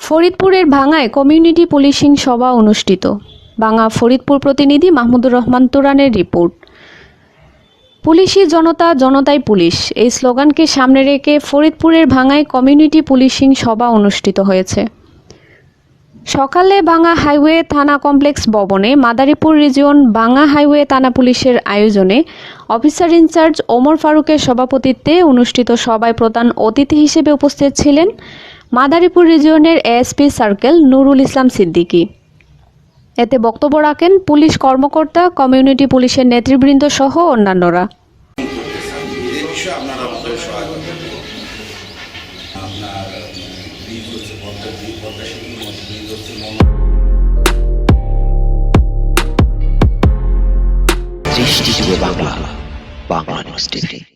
ফরিদপুরের ভাঙায় community policing সভা অনুষ্ঠিত। বাঙা ফরিদপুর প্রতিনিধি মাহমুদুর রহমান তোরানের রিপোর্ট। পুলিশি জনতা জনতাই পুলিশ। এই স্লোগানকে সামনে রেখে ফরিদপুরের ভাঙায় কমিউনিটি পুলিশিং সভা অনুষ্ঠিত হয়েছে। সকালে ভাঙা হাইওয়ে থানা কমপ্লেক্স ভবনে মাদারীপুর রিজিয়ন ভাঙা হাইওয়ে থানা পুলিশের আয়োজনে অফিসার ইনচার্জ ওমর ফারুকের সভাপতিত্বে অনুষ্ঠিত সভায় প্রধান অতিথি হিসেবে উপস্থিত ছিলেন মাদারীপুর রিজিয়নের এএসপি সার্কেল নুরুল ইসলাম সিদ্দিকী। এতে বক্তব্য রাখেন পুলিশ কর্মকর্তা, কমিউনিটি পুলিশের নেতৃবৃন্দ সহ অন্যান্যরা। আপনারা ব্রিজ হচ্ছে পদ্মা বাংলা বাংলা নিউজ টিভি